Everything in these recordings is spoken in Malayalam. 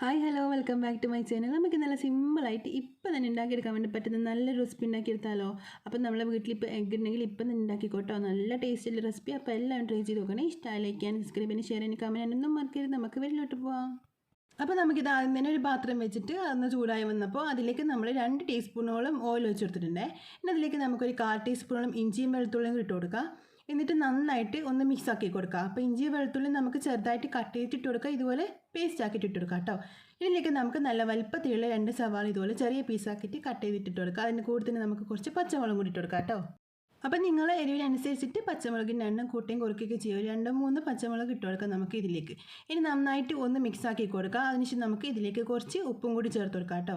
Hi hello welcome back to my channel നമുക്ക് നല്ല സിമ്പിളായിട്ട് ഇപ്പം തന്നെ ഉണ്ടാക്കിയെടുക്കാൻ വേണ്ടി പറ്റുന്ന നല്ലൊരു റെസിപ്പി ഉണ്ടാക്കിയെടുത്താലോ. അപ്പം നമ്മളെ വീട്ടിൽ ഇപ്പോൾ എഗ് ഉണ്ടെങ്കിൽ ഇപ്പം തന്നെ ഉണ്ടാക്കിക്കോട്ടോ. നല്ല ടേസ്റ്റുള്ള റെസിപ്പി അപ്പോൾ എല്ലാവരും ട്രൈ ചെയ്ത് നോക്കണേ. ഇഷ്ടമായി ലൈക്ക് ചെയ്യാൻ സബ്സ്ക്രൈബ് ചെയ്യാൻ ഷെയർ ചെയ്യാൻ കമന്റ് ഒന്നും മറക്കരുത്. നമുക്ക് വീട്ടിലോട്ട് പോവാം. അപ്പോൾ നമുക്കിത് ആദ്യം തന്നെ ഒരു പാത്രം വെച്ചിട്ട് അതൊന്ന് ചൂടായി വന്നപ്പോൾ അതിലേക്ക് നമ്മൾ രണ്ട് ടീസ്പൂണോളം ഓയിൽ വെച്ച് കൊടുത്തിട്ടുണ്ട്. ഇനി അതിലേക്ക് നമുക്കൊരു കാൽ ടീസ്പൂണോളം ഇഞ്ചിയും വെളുത്തുള്ളിയും ഇട്ട് കൊടുക്കാം. എന്നിട്ട് നന്നായിട്ട് ഒന്ന് മിക്സ് ആക്കി കൊടുക്കുക അപ്പോൾ ഇഞ്ചി വെളുത്തുള്ളി നമുക്ക് ചെറുതായിട്ട് കട്ട് ചെയ്തിട്ട് കൊടുക്കുക ഇതുപോലെ പേസ്റ്റ് ആക്കിയിട്ട് ഇട്ട് കൊടുക്കുക കേട്ടോ ഇതിലേക്ക് നമുക്ക് നല്ല വലുപ്പത്തിലുള്ള രണ്ട് സവാള ഇതുപോലെ ചെറിയ പീസാക്കിയിട്ട് കട്ട് ചെയ്തിട്ട് കൊടുക്കുക അതിന്റെ കൂടെ തന്നെ നമുക്ക് കുറച്ച് പച്ചമുളകും കൂടി ഇട്ട് കൊടുക്കാം കേട്ടോ അപ്പം നിങ്ങൾ എരിവിനനുസരിച്ചിട്ട് പച്ചമുളകിന്റെ എണ്ണം കൂട്ടിയും കുറയ്ക്കുകയൊക്കെ ചെയ്യും രണ്ടോ മൂന്ന് പച്ചമുളക് ഇട്ട് കൊടുക്കാം നമുക്ക് ഇതിലേക്ക്. ഇനി നന്നായിട്ട് ഒന്ന് മിക്സ് ആക്കി കൊടുക്കുക അതിനുശേഷം നമുക്ക് ഇതിലേക്ക് കുറച്ച് ഉപ്പും കൂടി ചേർത്ത് കൊടുക്കാം കേട്ടോ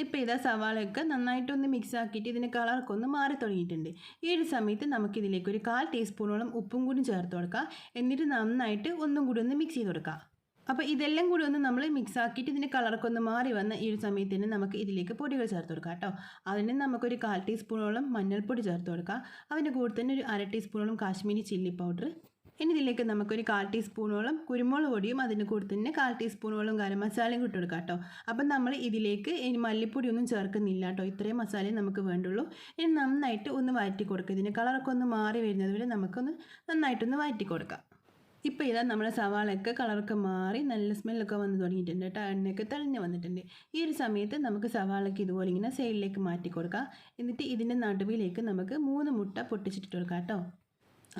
ഇപ്പോൾ ഇതാ സവാളയൊക്കെ നന്നായിട്ടൊന്ന് മിക്സ് ആക്കിയിട്ട് ഇതിന്റെ കളറൊക്കെ ഒന്ന് മാറി തുടങ്ങിയിട്ടുണ്ട്. ഈ ഒരു സമയത്ത് നമുക്കിതിലേക്ക് ഒരു കാൽ ടീസ്പൂണോളം ഉപ്പും കൂടി ചേർത്ത് കൊടുക്കാം. എന്നിട്ട് നന്നായിട്ട് ഒന്നും കൂടി ഒന്ന് മിക്സ് ചെയ്ത് കൊടുക്കാം. അപ്പോൾ ഇതെല്ലാം കൂടി ഒന്ന് നമ്മൾ മിക്സ് ആക്കിയിട്ട് ഇതിന്റെ കളറൊക്കെ ഒന്ന് മാറി വന്ന ഈ ഒരു സമയത്ത് തന്നെ നമുക്ക് ഇതിലേക്ക് പൊടികൾ ചേർത്ത് കൊടുക്കാം കേട്ടോ. അതിന് നമുക്കൊരു കാൽ ടീസ്പൂണോളം മഞ്ഞൾപ്പൊടി ചേർത്ത് കൊടുക്കാം. അതിന്റെ കൂടെ തന്നെ ഒരു അര ടീസ്പൂണോളം കാശ്മീരി ചില്ലി പൗഡർ ഇനി ഇതിലേക്ക് നമുക്കൊരു കാൽ ടീസ്പൂണോളം കുരുമുളക് പൊടിയും അതിന് കൂടെ തന്നെ കാൽ ടീസ്പൂണോളം ഗരം മസാലയും ഇട്ട് കൊടുക്കാം കേട്ടോ. അപ്പം നമ്മൾ ഇതിലേക്ക് ഇനി മല്ലിപ്പൊടി ഒന്നും ചേർക്കുന്നില്ല കേട്ടോ. ഇത്രയും മസാലയും നമുക്ക് വേണ്ടുള്ളൂ. ഇനി നന്നായിട്ട് ഒന്ന് വഴറ്റി കൊടുക്കുക ഇതിന്റെ കളറൊക്കെ ഒന്ന് മാറി വരുന്നത് വരെ നമുക്കൊന്ന് നന്നായിട്ടൊന്ന് വഴറ്റി കൊടുക്കാം. ഇപ്പോൾ ഇതാ നമ്മുടെ സവാളയൊക്കെ കളറൊക്കെ മാറി നല്ല സ്മെല്ലൊക്കെ വന്ന് തുടങ്ങിയിട്ടുണ്ട് കേട്ടോ. എണ്ണയൊക്കെ തെളിഞ്ഞ് വന്നിട്ടുണ്ട്. ഈ ഒരു സമയത്ത് നമുക്ക് സവാളയ്ക്ക് ഇതുപോലെ ഇങ്ങനെ സൈഡിലേക്ക് മാറ്റി കൊടുക്കാം. എന്നിട്ട് ഇതിന്റെ നടുവിലേക്ക് നമുക്ക് മൂന്ന് മുട്ട പൊട്ടിച്ചിട്ട് കൊടുക്കാം കേട്ടോ.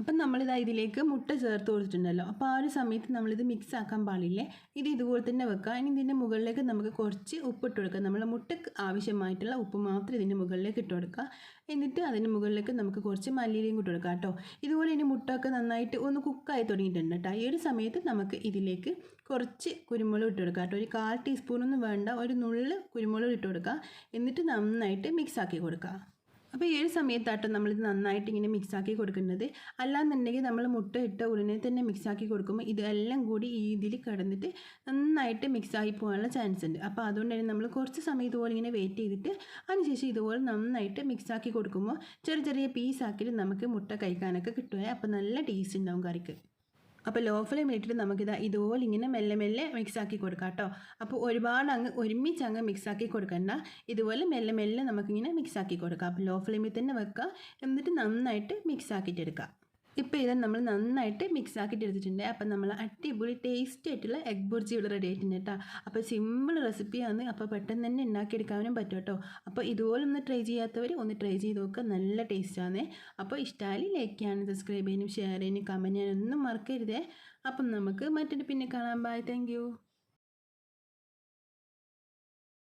അപ്പം നമ്മളിതാ ഇതിലേക്ക് മുട്ട ചേർത്ത് കൊടുത്തിട്ടുണ്ടല്ലോ. അപ്പോൾ ആ ഒരു സമയത്ത് നമ്മളിത് മിക്സ് ആക്കാൻ പാടില്ലേ? ഇത് ഇതുപോലെ തന്നെ വെക്കുക. ഇനി ഇതിന്റെ മുകളിലേക്ക് നമുക്ക് കുറച്ച് ഉപ്പിട്ട് കൊടുക്കുക. നമ്മൾ മുട്ടക്ക് ആവശ്യമായിട്ടുള്ള ഉപ്പ് മാത്രം ഇതിന്റെ മുകളിലേക്ക് ഇട്ട് കൊടുക്കുക. എന്നിട്ട് അതിന്റെ മുകളിലേക്ക് നമുക്ക് കുറച്ച് മല്ലിയിലയും ഇട്ട് കൊടുക്കുക കേട്ടോ. ഇതുപോലെ ഇനി മുട്ടയൊക്കെ നന്നായിട്ട് ഒന്ന് കുക്കായി തുടങ്ങിയിട്ടുണ്ട് കേട്ടോ. ഈ ഒരു സമയത്ത് നമുക്ക് ഇതിലേക്ക് കുറച്ച് കുരുമുളക് ഇട്ട് കൊടുക്കുക കേട്ടോ. ഒരു കാൽ ടീസ്പൂണൊന്നും വേണ്ട. ഒരു നുള്ളിൽ കുരുമുളക് ഇട്ട് കൊടുക്കുക. എന്നിട്ട് നന്നായിട്ട് മിക്സ് ആക്കി കൊടുക്കുക. അപ്പോൾ ഈ ഒരു സമയത്താട്ടോ നമ്മളിത് നന്നായിട്ട് ഇങ്ങനെ മിക്സാക്കി കൊടുക്കുന്നത്. അല്ലാന്നുണ്ടെങ്കിൽ നമ്മൾ മുട്ട ഇട്ട ഉടനെ തന്നെ മിക്സാക്കി കൊടുക്കുമ്പോൾ ഇതെല്ലാം കൂടി ഈ ഇതിൽ കിടന്നിട്ട് നന്നായിട്ട് മിക്സായി പോകാനുള്ള ചാൻസ് ഉണ്ട്. അപ്പോൾ അതുകൊണ്ട് തന്നെ നമ്മൾ കുറച്ച് സമയം ഇതുപോലെ ഇങ്ങനെ വെയിറ്റ് ചെയ്തിട്ട് അതിനുശേഷം ഇതുപോലെ നന്നായിട്ട് മിക്സാക്കി കൊടുക്കുമ്പോൾ ചെറിയ ചെറിയ പീസാക്കിയിട്ട് നമുക്ക് മുട്ട കഴിക്കാനൊക്കെ കിട്ടുമേ അപ്പോൾ നല്ല ടേസ്റ്റ് ഉണ്ടാവും കറിക്ക്. അപ്പോൾ ലോ ഫ്ലെയിം ഇട്ടിട്ട് നമുക്കിത് ഇതുപോലെ ഇങ്ങനെ മെല്ലെ മെല്ലെ മിക്സ് ആക്കി കൊടുക്കാം കേട്ടോ. അപ്പോൾ ഒരുപാട് അങ്ങ് ഒരുമിച്ച് അങ്ങ് മിക്സ് ആക്കി കൊടുക്കണ്ട. ഇതുപോലെ മെല്ലെ മെല്ലെ നമുക്കിങ്ങനെ മിക്സ് ആക്കി കൊടുക്കാം. അപ്പോൾ ലോ ഫ്ലെയിമിൽ തന്നെ വെക്കുക എന്നിട്ട് നന്നായിട്ട് മിക്സ് ആക്കിയിട്ട് എടുക്കുക ഇപ്പോൾ ഇത് നമ്മൾ നന്നായിട്ട് മിക്സ് ആക്കിയിട്ട് എടുത്തിട്ടുണ്ട് അപ്പം നമ്മൾ അടിപൊളി ടേസ്റ്റ് ആയിട്ടുള്ള എഗ് ബുർജി ഇവിടെ റെഡി ആയിട്ടുണ്ട് കേട്ടോ. അപ്പോൾ സിമ്പിൾ റെസിപ്പിയാണ് അപ്പോൾ പെട്ടെന്ന് തന്നെ ഉണ്ടാക്കിയെടുക്കാനും പറ്റും കേട്ടോ. അപ്പോൾ ഇതുപോലെ ഒന്ന് ട്രൈ ചെയ്യാത്തവർ ഒന്ന് ട്രൈ ചെയ്ത് നോക്കുക നല്ല ടേസ്റ്റാണ് അപ്പോൾ ഇഷ്ടമായി ലൈക്ക് ചെയ്യാനും സബ്സ്ക്രൈബ് ചെയ്യാനും ഷെയർ ചെയ്യാനും കമന്റ് ചെയ്യാനും ഒന്നും മറക്കരുതേ. അപ്പം നമുക്ക് മറ്റൊരു പിന്നെ കാണാം. Bye thank